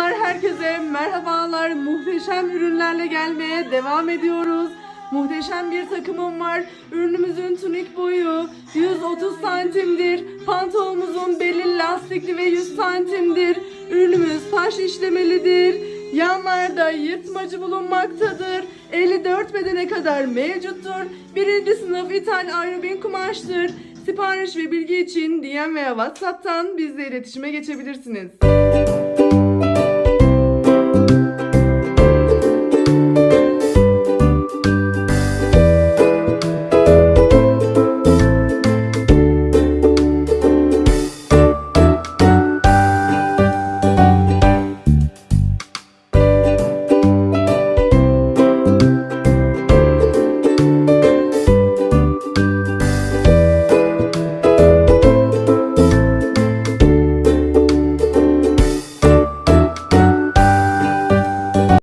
Selamlar herkese. Merhabalar. Muhteşem ürünlerle gelmeye devam ediyoruz. Muhteşem bir takımım var. Ürünümüzün tunik boyu 130 santimdir. Pantolonumuzun beli lastikli ve 100 santimdir. Ürünümüz taş işlemelidir. Yanlarda yırtmacı bulunmaktadır. 54 bedene kadar mevcuttur. Birinci sınıf ithal aerobin kumaştır. Sipariş ve bilgi için DM veya WhatsApp'tan bizle iletişime geçebilirsiniz.